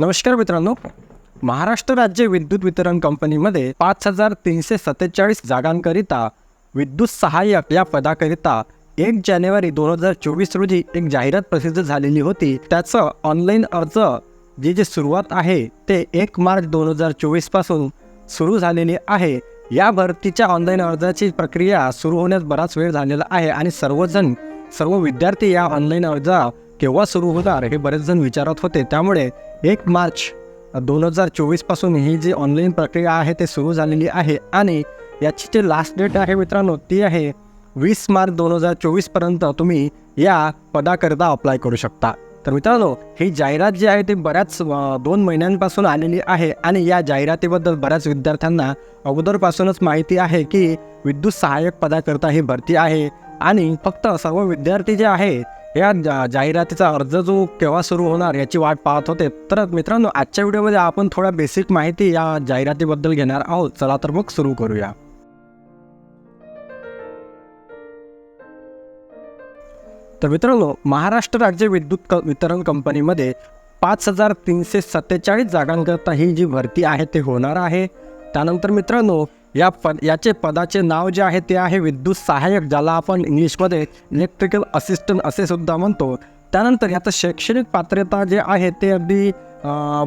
नमस्कार मित्रांनो. महाराष्ट्र राज्य विद्युत वितरण कंपनीमध्ये पाच हजार तीनशे सत्तेचाळीस जागांकरिता विद्युत सहाय्यक या पदाकरिता एक जानेवारी दोन हजार चोवीस रोजी एक जाहिरात प्रसिद्ध झालेली होती. त्याचं ऑनलाईन अर्ज जी जी सुरुवात आहे ते एक मार्च दोन हजार चोवीसपासून सुरू झालेली आहे. या भरतीच्या ऑनलाईन अर्जाची प्रक्रिया सुरू होण्यास बराच वेळ झालेला आहे आणि सर्वजण सर्व विद्यार्थी या ऑनलाईन अर्ज केव्हा सुरू होणार हे बरेच जण विचारत होते. त्यामुळे एक मार्च दोन हजार चोवीसपासून ही जी ऑनलाईन प्रक्रिया आहे ते सुरू झालेली आहे. आणि याची जी लास्ट डेट आहे मित्रांनो ती आहे वीस मार्च दोन हजार चोवीसपर्यंत तुम्ही या पदाकरिता अप्लाय करू शकता. तर मित्रांनो ही जाहिरात जी आहे ती बऱ्याच दोन महिन्यांपासून आलेली आहे आणि या जाहिरातीबद्दल बऱ्याच विद्यार्थ्यांना अगोदरपासूनच माहिती आहे की विद्युत सहाय्यक पदाकरिता ही भरती आहे. आणि फक्त सर्व विद्यार्थी जे आहे या जा जाहिरातीचा अर्ज जो केव्हा सुरू होणार याची वाट पाहत होते. तर मित्रांनो आजच्या व्हिडिओमध्ये आपण थोडा बेसिक माहिती या जाहिरातीबद्दल घेणार आहोत. चला तर मग सुरू करूया. तर मित्रांनो महाराष्ट्र राज्य विद्युत क वितरण कंपनीमध्ये पाच हजार तीनशे सत्तेचाळीस जागांकरता ही जी भरती आहे ते होणार आहे. त्यानंतर मित्रांनो या पद याचे पदाचे नाव जे आहे ते आहे विद्युत सहाय्यक ज्याला आपण इंग्लिशमध्ये इलेक्ट्रिकल असिस्टंट असे सुद्धा म्हणतो. त्यानंतर याचं शैक्षणिक पात्रता जे आहे ते अगदी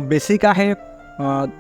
बेसिक आहे.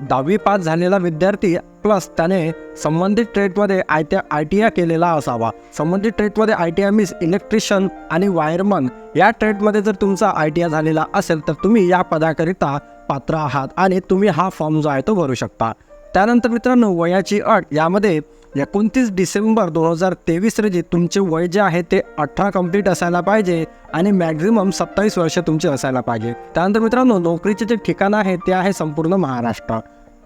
दहावी पास झालेला विद्यार्थी प्लस त्याने संबंधित ट्रेडमध्ये I T I T I केलेला असावा. संबंधित ट्रेडमध्ये I T I means electrician आणि वायरमन या ट्रेडमध्ये जर तुमचा आय टी आय झालेला असेल तर तुम्ही या पदाकरिता पात्र आहात आणि तुम्ही हा फॉर्म जो आहे तो भरू शकता. त्यानंतर मित्रांनो वयाची अट यामध्ये एकोणतीस डिसेंबर दोन हजार तेवीस रोजी तुमचे वय जे आहे ते अठरा कंप्लीट असायला पाहिजे आणि मॅक्झिमम सत्तावीस वर्ष तुमचे असायला पाहिजे. त्यानंतर मित्रांनो नोकरीचे जे ठिकाण आहे ते आहे संपूर्ण महाराष्ट्र.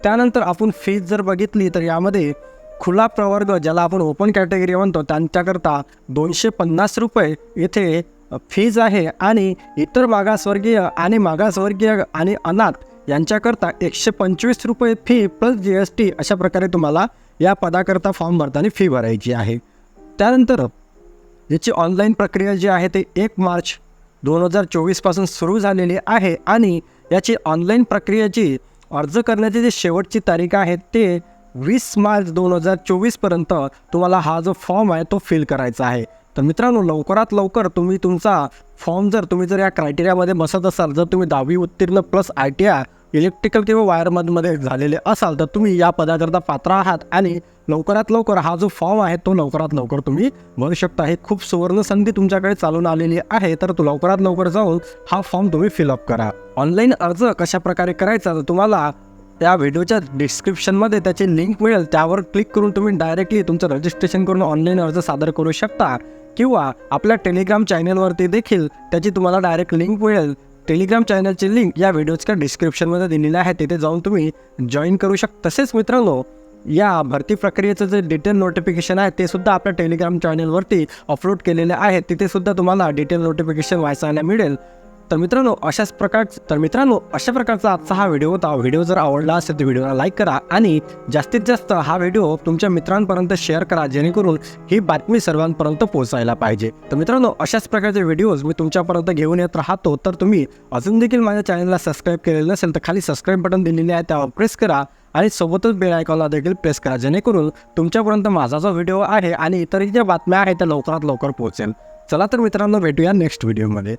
त्यानंतर आपण फीज जर बघितली तर यामध्ये खुला प्रवर्ग ज्याला आपण ओपन कॅटेगरी म्हणतो त्यांच्याकरता दोनशे पन्नास रुपये येथे फीज आहे आणि इतर मागासवर्गीय आणि मागासवर्गीय आणि अनाथ यांच्याकरता एकशे पंचवीस रुपये fee plus G S T अशा प्रकारे तुम्हाला या पदाकरता फॉर्म भरताना फी भरायची आहे. त्यानंतर याची ऑनलाईन प्रक्रिया जी आहे ते एक मार्च दोन हजार चोवीसपासून सुरू झालेली आहे आणि याची ऑनलाईन प्रक्रियेची अर्ज करण्याची जी शेवटची तारीख आहे ते वीस मार्च दोन हजार चोवीसपर्यंत तुम्हाला हा जो फॉर्म आहे तो फिल करायचा आहे. तर मित्रांनो लवकरात लवकर तुम्ही तुमचा फॉर्म जर तुम्ही जर या क्रायटेरियामध्ये बसत असाल जर तुम्ही दहावी उत्तीर्ण plus I T R electrical किंवा वायरमधमध्ये झालेले असाल तर तुम्ही या पदाकरता पात्र आहात आणि लवकरात लवकर हा जो फॉर्म आहे तो लवकरात लवकर तुम्ही भरू शकता. हे खूप सुवर्ण संधी तुमच्याकडे चालून आलेली आहे तर तो लवकरात लवकर जाऊन हा फॉर्म तुम्ही फिलअप करा. ऑनलाईन अर्ज कशा प्रकारे करायचा तर तुम्हाला त्या व्हिडिओच्या डिस्क्रिप्शनमध्ये त्याची लिंक मिळेल. त्यावर क्लिक करून तुम्ही डायरेक्टली तुमचं रजिस्ट्रेशन करून ऑनलाईन अर्ज सादर करू शकता. किंवा आपल्या टेलिग्राम चॅनलवरती देखील त्याची तुम्हाला डायरेक्ट लिंक मिळेल. टेलिग्राम चॅनलची लिंक या व्हिडिओच्या डिस्क्रिप्शनमध्ये दिलेली आहे. तिथे जाऊन तुम्ही जॉईन करू शकता. तसेच मित्रांनो या भरती प्रक्रियेचं जे डिटेल नोटिफिकेशन आहे ते सुद्धा आपल्या टेलिग्राम चॅनलवरती अपलोड केलेले आहे. तिथे सुद्धा तुम्हाला डिटेल नोटिफिकेशन वाचायला मिळेल. तर मित्रांनो अशाच प्रकार तर मित्रांनो अशा प्रकारचा आजचा हा व्हिडिओ होता. व्हिडिओ जर आवडला असेल तर व्हिडिओला लाईक करा आणि जास्तीत जास्त हा व्हिडिओ तुमच्या मित्रांपर्यंत शेअर करा जेणेकरून ही बातमी सर्वांपर्यंत पोहोचायला पाहिजे. तर मित्रांनो अशाच प्रकारचे व्हिडिओज मी तुमच्यापर्यंत घेऊन येत राहतो. तर तुम्ही अजून देखील माझ्या चॅनलला सबस्क्राईब केलेलं नसेल तर खाली सबस्क्राईब बटन दिलेले आहे त्यावर प्रेस करा आणि सोबतच बेल आयकॉनला देखील प्रेस करा जेणेकरून तुमच्यापर्यंत माझा जो व्हिडिओ आहे आणि इतरही ज्या बातम्या आहेत त्या लवकरात लवकर पोहोचेल. चला तर मित्रांनो भेटूया नेक्स्ट व्हिडिओमध्ये.